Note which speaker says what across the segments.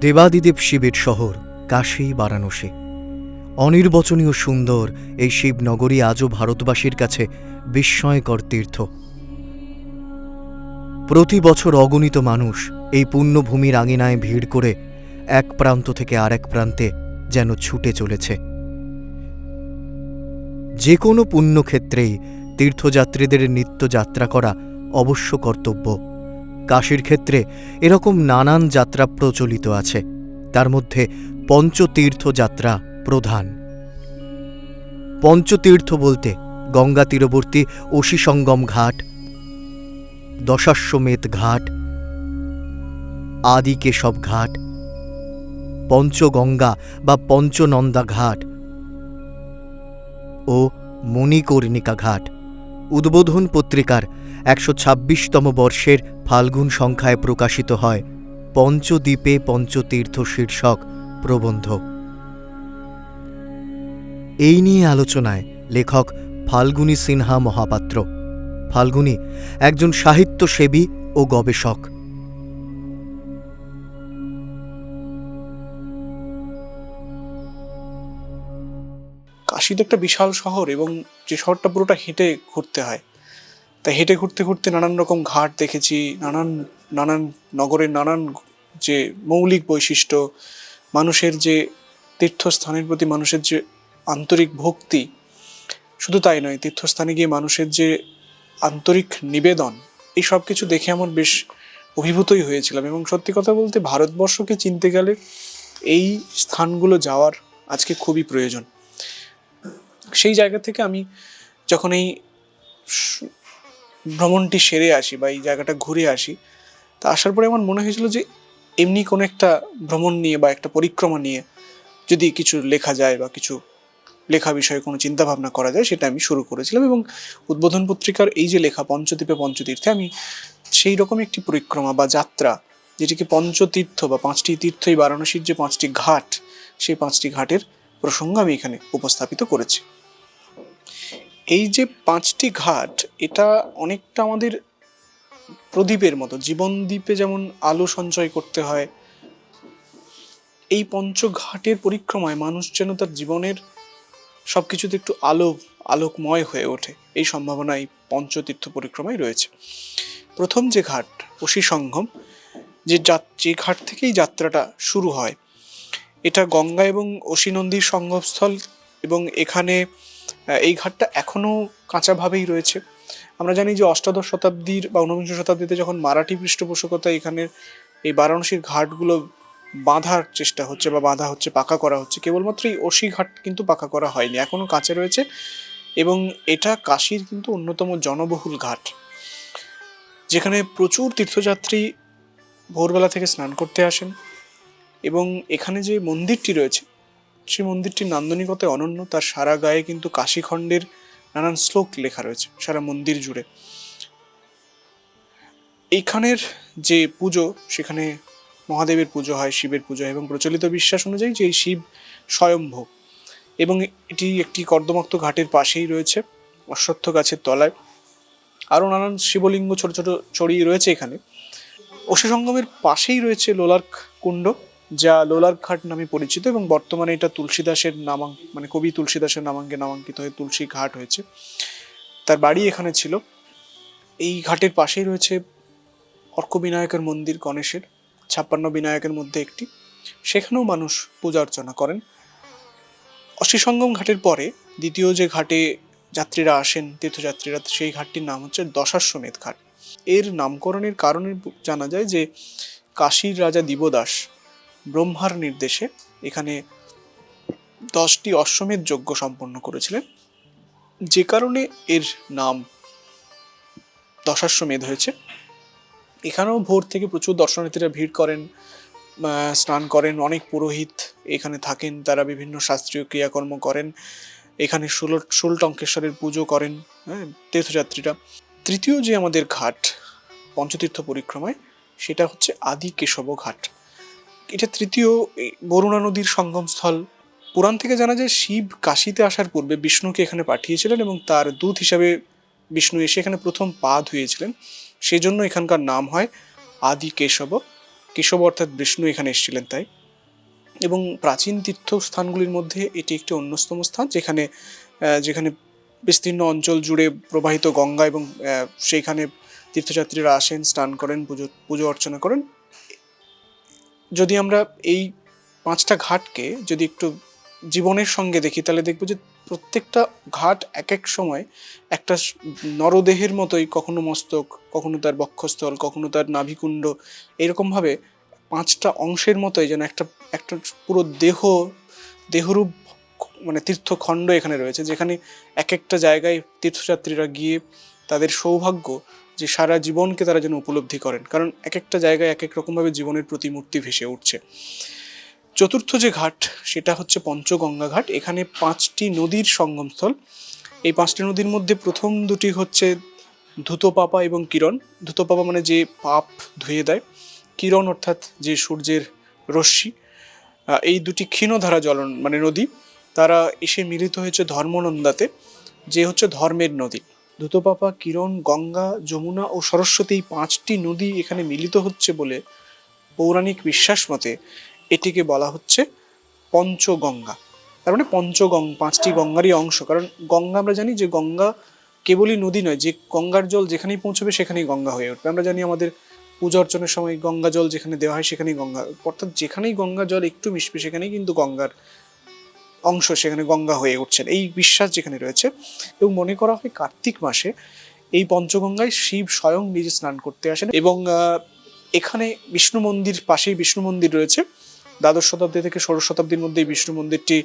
Speaker 1: দেবাদিদেব শিবের শহর, কাশী, বারাণসী। অনির্বচনীয় সুন্দর এই শিবনগরী আজও ভারতবাসীর কাছে বিস্ময়কর তীর্থ। প্রতি বছর অগণিত মানুষ এই পুণ্যভূমির আঙিনায় ভিড় করে এক প্রান্ত থেকে আরেক প্রান্তে যেন ছুটে চলেছে। যে কোনো পুণ্যক্ষেত্রেই তীর্থযাত্রীদের নিত্য যাত্রা করা অবশ্য কর্তব্য। কাশীর ক্ষেত্রে এরকম নানান যাত্রা প্রচলিত আছে। তার মধ্যে পঞ্চতীর্থ যাত্রা প্রধান। পঞ্চতীর্থ বলতে গঙ্গা তীরবর্তী অশিসঙ্গম ঘাট, দশাশ্বমেধ ঘাট আদি কেশব ঘাট, পঞ্চগঙ্গা বা পঞ্চনন্দা ঘাট ও মণিকর্ণিকা ঘাট। উদ্বোধন পত্রিকার একশো ছাব্বিশতম বর্ষের ফাল্গুন সংখ্যায় প্রকাশিত হয় পঞ্চদ্বীপে পঞ্চতীর্থ শীর্ষক প্রবন্ধ। এই নিয়ে আলোচনায় লেখক ফাল্গুনী সিনহা মহাপাত্র। ফাল্গুনী একজন সাহিত্যসেবী ও গবেষক।
Speaker 2: কাশি তো একটা বিশাল শহর এবং যে শহরটা পুরোটা হেঁটে ঘুরতে হয়। তা হেঁটে ঘুরতে ঘুরতে নানান রকম ঘাট দেখেছি, নানান নানান নগরের নানান যে মৌলিক বৈশিষ্ট্য, মানুষের যে তীর্থস্থানের প্রতি মানুষের যে আন্তরিক ভক্তি, শুধু তাই নয়, তীর্থস্থানে গিয়ে মানুষের যে আন্তরিক নিবেদন, এই সব কিছু দেখে আমার বেশ অভিভূতই হয়েছিলাম। এবং সত্যি কথা বলতে ভারতবর্ষকে চিনতে গেলে এই স্থানগুলো যাওয়ার আজকে খুবই প্রয়োজন। সেই জায়গা থেকে আমি যখন এই ভ্রমণটি সেরে আসি বা এই জায়গাটা ঘুরে আসি, তা আসার পরে আমার মনে হয়েছিল যে এমনি কোনো একটা ভ্রমণ নিয়ে বা একটা পরিক্রমা নিয়ে যদি কিছু লেখা যায় বা কিছু লেখা বিষয়ে কোনো চিন্তাভাবনা করা যায়, সেটা আমি শুরু করেছিলাম এবং উদ্বোধন পত্রিকার এই যে লেখা পঞ্চদ্বীপে পঞ্চতীর্থে, আমি সেই রকম একটি পরিক্রমা বা যাত্রা, যেটিকে পঞ্চতীর্থ বা পাঁচটি তীর্থ এই বারাণসীর যে পাঁচটি ঘাট, সেই পাঁচটি ঘাটের প্রসঙ্গ আমি এখানে উপস্থাপিত করেছি। এই যে পাঁচটি ঘাট, এটা অনেকটা আমাদের প্রদীপের মতো। জীবন দ্বীপে যেমন আলো সঞ্চয় করতে হয়, এই পঞ্চঘাটের পরিক্রমায় মানুষ যেন তার জীবনের সব কিছুতে একটু আলো, আলোকময় হয়ে ওঠে। এই সম্ভাবনা এই পঞ্চতীর্থ পরিক্রমায় রয়েছে। প্রথম যে ঘাট অসি সঙ্গম, যে যে ঘাট থেকেই যাত্রাটা শুরু হয়, এটা গঙ্গা এবং অসি নন্দীর সঙ্গমস্থল এবং এখানে এই ঘাটটা এখনও কাঁচাভাবেই রয়েছে। আমরা জানি যে অষ্টাদশ শতাব্দীর বা ঊনবিংশ শতাব্দীতে যখন মারাঠি পৃষ্ঠপোষকতা এখানে এই বারাণসীর ঘাটগুলো বাঁধার চেষ্টা হচ্ছে বা বাঁধা হচ্ছে, পাকা করা হচ্ছে, কেবলমাত্র এই অসি ঘাট কিন্তু পাকা করা হয়নি এখনও কাঁচা রয়েছে এবং এটা কাশীর কিন্তু অন্যতম জনবহুল ঘাট, যেখানে প্রচুর তীর্থযাত্রী ভোরবেলা থেকে স্নান করতে আসেন এবং এখানে যে মন্দিরটি রয়েছে সেই মন্দিরটি নান্দনিকতায় অনন্য। তার সারা গায়ে কিন্তু কাশীখণ্ডের নানান শ্লোক লেখা রয়েছে, সারা মন্দির জুড়ে। এইখানের যে পুজো, সেখানে মহাদেবের পুজো হয়, শিবের পুজো হয় এবং প্রচলিত বিশ্বাস অনুযায়ী যে এই শিব স্বয়ম্ভু। এবং এটি একটি কর্দমাক্ত ঘাটের পাশেই রয়েছে, অশ্বত্থ গাছের তলায়। আরও নানান শিবলিঙ্গ, ছোট ছোট ছড়িয়ে রয়েছে এখানে। অশি সঙ্গমের পাশেই রয়েছে লোলার্ক কুণ্ড। যা লোলার্ক ঘাট নামে পরিচিত এবং বর্তমানে এটা তুলসীদাসের নামাঙ্ক মানে কবি তুলসীদাসের নামাঙ্কে নামাঙ্কিত হয়ে তুলসী ঘাট হয়েছে। তার বাড়ি এখানে ছিল। এই ঘাটের পাশেই রয়েছে অর্কবিনায়কের মন্দির গণেশের, ছাপ্পান্ন বিনায়কের মধ্যে একটি। সেখানেও মানুষ পূজা অর্চনা করেন। অশিসঙ্গম ঘাটের পরে দ্বিতীয় যে ঘাটে যাত্রীরা আসেন, তীর্থযাত্রীরা, সেই ঘাটটির নাম হচ্ছে দশাশ্বমেধ ঘাট। এর নামকরণের কারণে জানা যায় যে কাশীর রাজা দিবদাস ব্রহ্মার নির্দেশে এখানে দশটি অশ্বমেধ যজ্ঞ সম্পন্ন করেছিলেন। যে কারণে এর নাম দশাশ্বমেধ হয়েছে। এখানেও ভোর থেকে প্রচুর দর্শনার্থীরা ভিড় করেন স্নান করেন, অনেক পুরোহিত এখানে থাকেন, তারা বিভিন্ন শাস্ত্রীয় ক্রিয়াকর্ম করেন। এখানে ষোল ষোল টঙ্কেশ্বরের পুজো করেন হ্যাঁ তীর্থযাত্রীরা। তৃতীয় যে আমাদের ঘাট, পঞ্চতীর্থ পরিক্রমায়, সেটা হচ্ছে আদি কেশব ঘাট। এটা তৃতীয় বরুণা নদীর সঙ্গমস্থল। পুরাণ থেকে জানা যায় শিব কাশীতে আসার পূর্বে বিষ্ণুকে এখানে পাঠিয়েছিলেন এবং তার দূত হিসাবে বিষ্ণু এসে এখানে প্রথম পা ধুয়েছিলেন সেজন্য এখানকার নাম হয় আদি কেশব কেশব অর্থাৎ বিষ্ণু এখানে এসেছিলেন তাই। এবং প্রাচীন তীর্থস্থানগুলির মধ্যে এটি একটি অন্যতম স্থান, যেখানে যেখানে বিস্তীর্ণ অঞ্চল জুড়ে প্রবাহিত গঙ্গা এবং সেইখানে তীর্থযাত্রীরা আসেন, স্নান করেন, পুজো পুজো অর্চনা করেন। যদি আমরা এই পাঁচটা ঘাটকে যদি একটু জীবনের সঙ্গে দেখি, তাহলে দেখব যে প্রত্যেকটা ঘাট এক এক সময় একটা নরদেহের মতোই কখনো মস্তক, কখনো তার বক্ষস্থল, কখনো তার নাভিকুণ্ড, এরকমভাবে পাঁচটা অংশের মতোই যেন একটা একটা পুরো দেহ, দেহরূপ মানে তীর্থখণ্ড এখানে রয়েছে, যেখানে এক একটা জায়গায় তীর্থযাত্রীরা গিয়ে তাদের সৌভাগ্য যে সারা জীবনকে তারা যেন উপলব্ধি করেন। কারণ এক একটা জায়গায় এক এক রকমভাবে জীবনের প্রতিমূর্তি ভেসে উঠছে। চতুর্থ যে ঘাট, সেটা হচ্ছে পঞ্চগঙ্গা ঘাট। এখানে পাঁচটি নদীর সঙ্গমস্থল। এই পাঁচটি নদীর মধ্যে প্রথম দুটি হচ্ছে ধুতোপাপা এবং কিরণ। ধুতোপাপা মানে যে পাপ ধুয়ে দেয়। কিরণ অর্থাৎ যে সূর্যের রশ্মি। এই দুটি ক্ষীণধারা জলন মানে নদী। তারা এসে মিলিত হয়েছে ধর্মনন্দাতে, যে হচ্ছে ধর্মের নদী। ধুতোপাপা কিরণ, গঙ্গা, যমুনা ও সরস্বতী পাঁচটি নদী এখানে মিলিত হচ্ছে বলে পৌরাণিক বিশ্বাস মতে এটিকে বলা হচ্ছে পঞ্চগঙ্গা। তার মানে পঞ্চগং, পাঁচটি গঙ্গারই অংশ। কারণ গঙ্গা আমরা জানি যে গঙ্গা কেবলই নদী নয়, যে গঙ্গার জল যেখানেই পৌঁছবে সেখানেই গঙ্গা হয়ে উঠবে। আমরা জানি আমাদের পূজা অর্চনের সময় গঙ্গা জল যেখানে দেওয়া হয় সেখানেই গঙ্গা, অর্থাৎ যেখানেই গঙ্গা জল একটু মিশবে সেখানেই কিন্তু গঙ্গার অংশ সেখানে গঙ্গা হয়ে উঠছেন। এই বিশ্বাস যেখানে রয়েছে, এবং মনে করা হয় কার্তিক মাসে এই পঞ্চগঙ্গায় শিব স্বয়ং নিজে স্নান করতে আসেন এবং এখানে বিষ্ণু মন্দির পাশেই বিষ্ণু মন্দির রয়েছে। দ্বাদশ শতাব্দী থেকে ষোড়শ শতাব্দীর মধ্যে বিষ্ণু মন্দিরটি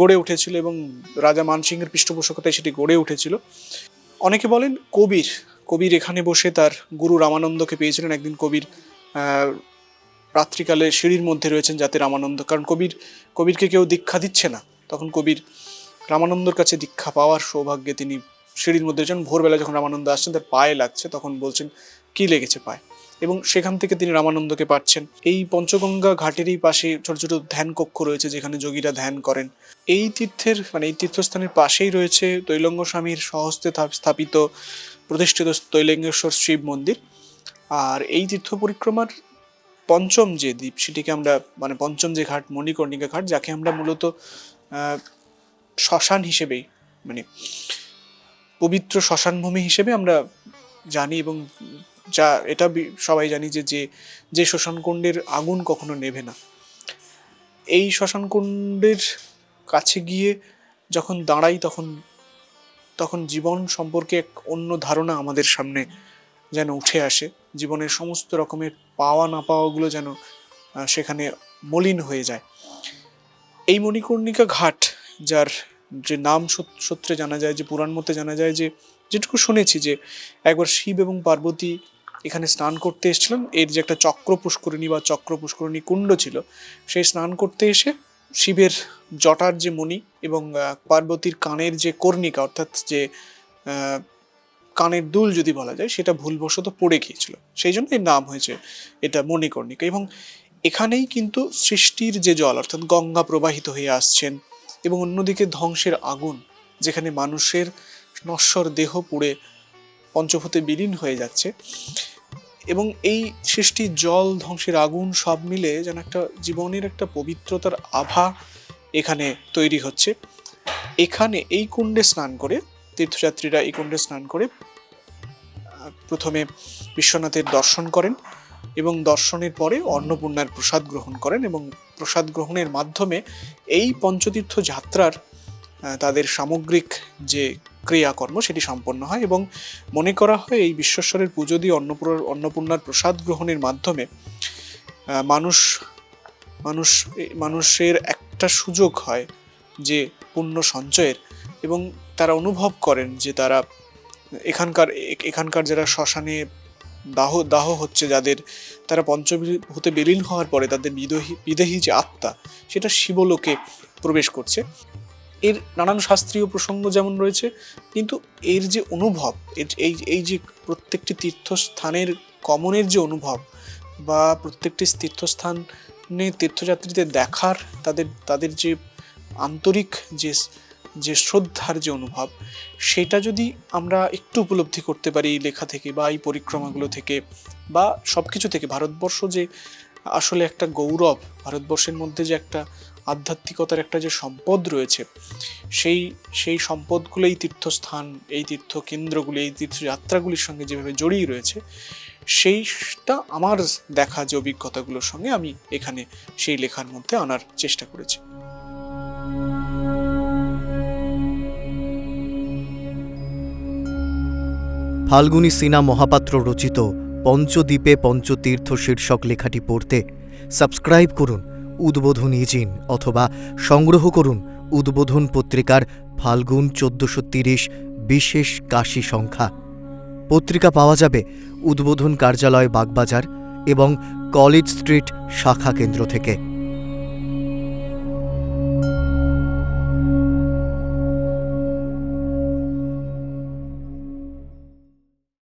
Speaker 2: গড়ে উঠেছিল এবং রাজা মানসিংহের পৃষ্ঠপোষকতায় সেটি গড়ে উঠেছিল। অনেকে বলেন কবির কবির এখানে বসে তার গুরু রামানন্দকে পেয়েছিলেন। একদিন কবির রাত্রিকালে সিঁড়ির মধ্যে রয়েছেন যাতে রামানন্দ। কারণ কবির, কবিরকে কেউ দীক্ষা দিচ্ছে না। তখন কবির রামানন্দর কাছে দীক্ষা পাওয়ার সৌভাগ্যে তিনি সিঁড়ির মধ্যে যখন ভোরবেলা যখন রামানন্দ আসছেন, তার পায়ে লাগছে, তখন বলছেন, কি লেগেছে পায়ে? এবং সেখান থেকে তিনি রামানন্দকে পাচ্ছেন। এই পঞ্চগঙ্গা ঘাটেরই পাশে ছোট ছোট ধ্যান কক্ষ রয়েছে, যেখানে যোগীরা ধ্যান করেন। এই তীর্থের মানে এই তীর্থস্থানের পাশেই রয়েছে তৈলঙ্গ স্বামীর সহস্তে স্থাপিত প্রতিষ্ঠিত তৈলঙ্গেশ্বর শিব মন্দির। আর এই তীর্থ পরিক্রমার পঞ্চম যে দ্বীপ, সেটিকে আমরা মানে পঞ্চম যে ঘাট, মণিকর্ণিকা ঘাট, যাকে আমরা মূলত শ্মশান হিসেবেই মানে পবিত্র শ্মশানভূমি হিসেবে আমরা জানি এবং যা, এটা সবাই জানি যে যে যে শ্মশানকুণ্ডের আগুন কখনো নেভে না। এই শ্মশানকুণ্ডের কাছে গিয়ে যখন দাঁড়াই, তখন তখন জীবন সম্পর্কে এক অন্য ধারণা আমাদের সামনে যেন উঠে আসে। জীবনের সমস্ত রকমের পাওয়া না পাওয়াগুলো যেন সেখানে মলিন হয়ে যায়। এই মণিকর্ণিকা ঘাট, যার যে নাম সূত- সূত্রে জানা যায়, যে পুরাণ মতে জানা যায় যে, যেটুকু শুনেছি যে, একবার শিব এবং পার্বতী এখানে স্নান করতে এসেছিলেন। এর যে একটা চক্র পুষ্করিণী বা চক্র পুষ্করিণী কুণ্ড ছিল, সেই স্নান করতে এসে শিবের জটার যে মণি এবং পার্বতীর কানের যে কর্ণিকা, অর্থাৎ যে কানের দুল যদি বলা যায়, সেটা ভুলবশত পড়ে গিয়েছিল। সেই জন্য এর নাম হয়েছে এটা মণিকর্ণিকা। এবং এখানেই কিন্তু সৃষ্টির যে জল, অর্থাৎ গঙ্গা প্রবাহিত হয়ে আসছেন এবং অন্যদিকে ধ্বংসের আগুন, যেখানে মানুষের নশ্বর দেহ পুড়ে পঞ্চভূতে বিলীন হয়ে যাচ্ছে। এবং এই সৃষ্টির জল, ধ্বংসের আগুন সব মিলে যেন একটা জীবনের একটা পবিত্রতার আভা এখানে তৈরি হচ্ছে। এখানে এই কুণ্ডে স্নান করে তীর্থযাত্রীরা এই কুণ্ডে স্নান করে প্রথমে বিশ্বনাথের দর্শন করেন এবং দর্শনের পরে অন্নপূর্ণার প্রসাদ গ্রহণ করেন এবং প্রসাদ গ্রহণের মাধ্যমে এই পঞ্চতীর্থ যাত্রার তাদের সামগ্রিক যে ক্রিয়াকর্ম সেটি সম্পন্ন হয় এবং মনে করা হয় এই বিশ্বেশ্বরের পুজো দিয়ে অন্নপূর্ণার অন্নপূর্ণার প্রসাদ গ্রহণের মাধ্যমে মানুষ মানুষ মানুষের একটা সুযোগ হয় যে পুণ্য সঞ্চয়ের এবং তারা অনুভব করেন যে তারা এখানকার এখানকার যারা শ্মশানে দাহ দাহ হচ্ছে, যাদের তারা হতে বিলীন হওয়ার পরে তাদের বিদেহী বিদেহী যে আত্মা, সেটা শিবলোকে প্রবেশ করছে। এর নানান শাস্ত্রীয় প্রসঙ্গ যেমন রয়েছে, কিন্তু এর যে অনুভব এই এই যে প্রত্যেকটি তীর্থস্থানের কমনের যে অনুভব বা প্রত্যেকটি তীর্থস্থানে তীর্থযাত্রীদের দেখার, তাদের তাদের যে আন্তরিক যে যে শ্রদ্ধার যে অনুভব, সেটা যদি আমরা একটু উপলব্ধি করতে পারি এই লেখা থেকে বা এই পরিক্রমাগুলো থেকে বা সব কিছু থেকে, ভারতবর্ষ যে আসলে একটা গৌরব, ভারতবর্ষের মধ্যে যে একটা আধ্যাত্মিকতার একটা যে সম্পদ রয়েছে, সেই সেই সম্পদগুলো, এই তীর্থস্থান, এই তীর্থ কেন্দ্রগুলি এই তীর্থযাত্রাগুলির সঙ্গে যেভাবে জড়িয়ে রয়েছে, সেইটা আমার দেখা যে অভিজ্ঞতাগুলোর সঙ্গে আমি এখানে সেই লেখার মধ্যে আনার চেষ্টা করেছি।
Speaker 1: ফাল্গুনী সিনা মহাপাত্র রচিত পঞ্চদ্বীপে পঞ্চতীর্থ শীর্ষক লেখাটি পড়তে সাবস্ক্রাইব করুন উদ্বোধন ইজিন অথবা সংগ্রহ করুন উদ্বোধন পত্রিকার ফাল্গুন চোদ্দশো তিরিশ বিশেষ কাশি সংখ্যা। পত্রিকা পাওয়া যাবে উদ্বোধন কার্যালয় বাগবাজার এবং কলেজ স্ট্রিট শাখা কেন্দ্র থেকে।